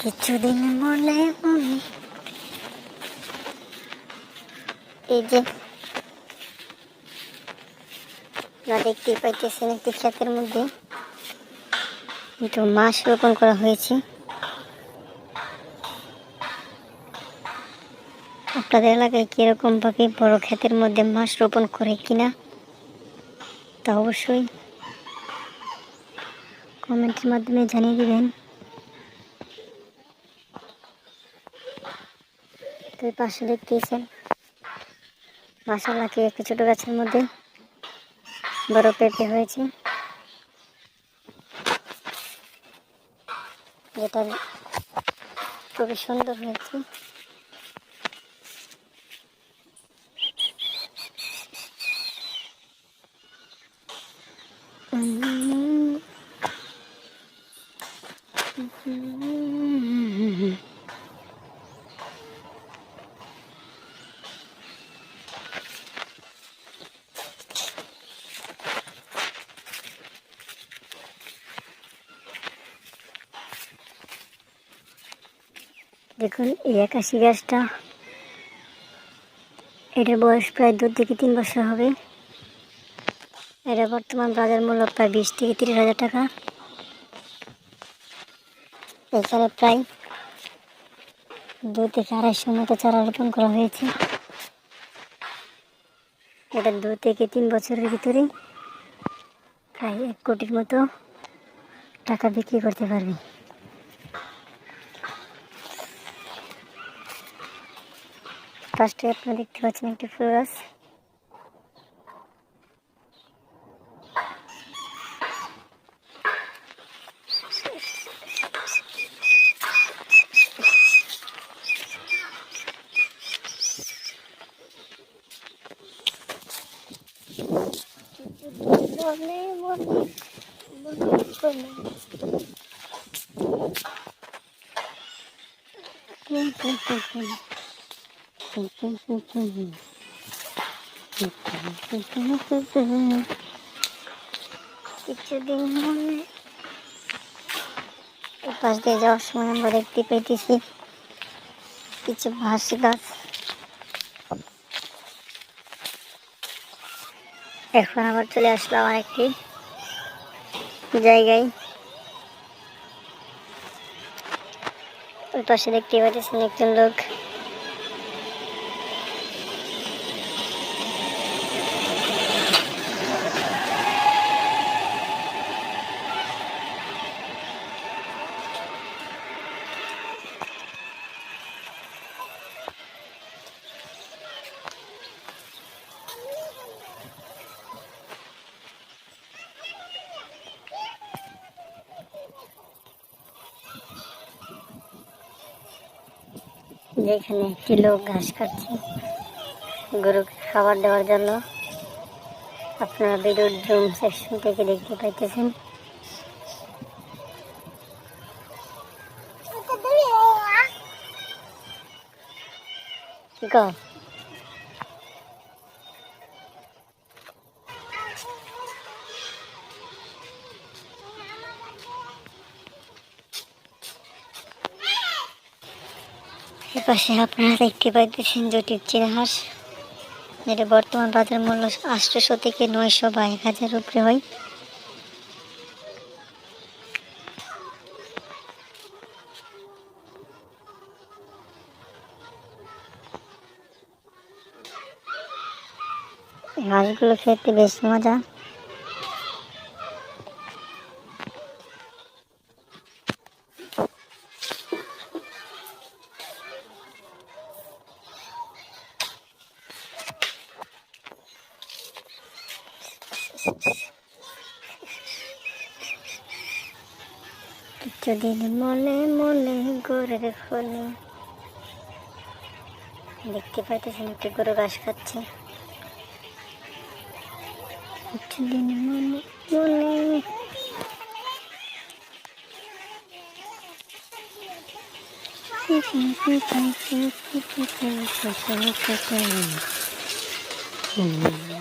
কিছুদিন মনে মনে এই যে না দেখতেই পাইতেছেন একটি ক্ষেতের মধ্যে কিন্তু মাছ রোপণ করা হয়েছে। আপনাদের এলাকায় কীরকম ভাবে বড় ক্ষেতের মধ্যে মাছ রোপণ করে কিনা তা অবশ্যই কমেন্টের মাধ্যমে জানিয়ে দিবেন তো এই পাশে দেখতেছেন মাসাল্লাহ কি একটি ছোট গাছের মধ্যে বড় পেঁপে হয়েছে। যেটা খুবই সুন্দর হয়েছে। দেখুন, এই একাশি গাছটা, এটার বয়স প্রায় দু থেকে তিন বছর হবে। এটা বর্তমান বাজার মূল্য প্রায় বিশ থেকে তিরিশ হাজার টাকা। এখানে প্রায় দু থেকে আড়াইশো মতো চারা রোপণ করা হয়েছে। এটা দু থেকে তিন বছরের ভিতরে প্রায় এক কোটির মতো টাকা বিক্রি করতে পারবে। ফার্স্টে আপনারা দেখতে পাচ্ছেন একটি ফুল গাছ বলে বলে বলে বলে কিছুদিন এই পাশ দিয়ে যাওয়ার সময় আমরা দেখতে পেয়েছি কিছু ভাসি গাছ। এখন আবার চলে আসলাম আরেকটি জায়গায়। ওই পাশে দেখতে পাচ্ছেন একজন লোক। যেখানে একটি লোক ঘাস কাটছে গরুকে খাবার দেওয়ার জন্য। আপনারা ভিডিওর জুম সেকশন থেকে দেখতে পাইতেছেন। কি এপাশে আপনারা দেখতে পাইতেছেন জটির চীনা হাঁস। যেটা বর্তমান বাজার মূল্য আটশোশো থেকে নয়শো বা এক হাজার উপরে হয়। হাঁসগুলো খেতে বেশ মজা। কিছুদিন মনে মনে গড়ের ফলে দেখতে পাইতেছেন একটি গরু ঘাস খাচ্ছে কিছুদিন মনে মনে Mm-hmm.